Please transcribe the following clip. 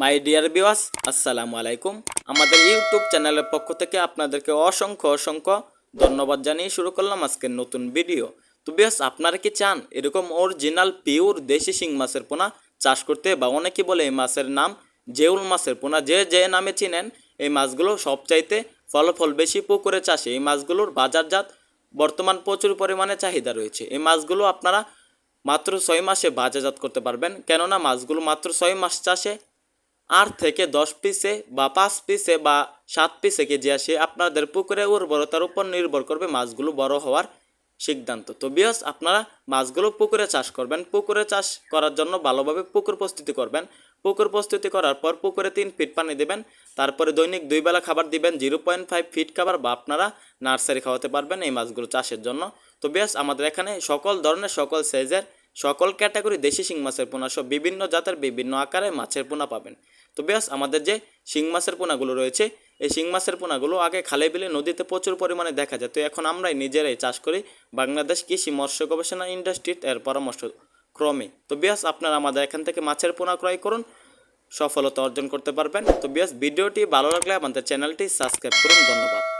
My dear বিওয়াস আসসালামু আলাইকুম। আমাদের ইউটিউব চ্যানেলের পক্ষ থেকে আপনাদেরকে অসংখ্য অসংখ্য ধন্যবাদ জানিয়ে শুরু করলাম আজকের নতুন ভিডিও তো বিয়াস আপনারা কি চান এরকম অরিজিনাল পিওর দেশি শিং মাছের পোনা চাষ করতে? বা অনেকে বলে এই মাছের নাম জেউল মাছের পোনা। যে যে নামে চিনেন, এই মাছগুলো সবচাইতে ফলাফল বেশি পুকুরে চাষে। এই মাছগুলোর বাজারজাত বর্তমান প্রচুর পরিমাণে চাহিদা রয়েছে। এই মাছগুলো আপনারা মাত্র ছয় মাসে বাজারজাত করতে পারবেন। কেননা মাছগুলো মাত্র ছয় মাস চাষে আট থেকে দশ পিসে বা পাঁচ পিসে বা সাত পিসে কেজি আসে, আপনাদের পুকুরে উর্বরতার উপর নির্ভর করবে মাছগুলো বড় হওয়ার সিদ্ধান্ত। তো বিয়স আপনারা মাছগুলো পুকুরে চাষ করবেন। পুকুরে চাষ করার জন্য ভালোভাবে পুকুর প্রস্তুতি করবেন। পুকুর প্রস্তুতি করার পর পুকুরে তিন ফিট পানি দেবেন। তারপরে দৈনিক দুই বেলা খাবার দিবেন। জিরো পয়েন্ট ফাইভ ফিট খাবার বা আপনারা নার্সারি খাওয়াতে পারবেন এই মাছগুলো চাষের জন্য। তো বেশ আমাদের এখানে সকল ধরনের, সকল সাইজের সকল ক্যাটাগরি দেশি শিং মাছের পোনা সব বিভিন্ন জাতের বিভিন্ন আকারে মাছের পোনা পাবেন। তো বেশ আমাদের যে শিং মাছের পোনাগুলো রয়েছে, এই শিং মাছের পোনাগুলো আগে খালে বিলে নদীতে প্রচুর পরিমাণে দেখা যায়। তো এখন আমরাই নিজেরাই চাষ করি বাংলাদেশ কৃষি মৎস্য গবেষণা ইন্ডাস্ট্রির এর পরামর্শ ক্রমে। তো বিয়াস, আপনারা আমাদের এখান থেকে মাছের পোনা ক্রয় করুন, সফলতা অর্জন করতে পারবেন। তো বিয়াস, ভিডিওটি ভালো লাগলে আমাদের চ্যানেলটি সাবস্ক্রাইব করুন। ধন্যবাদ।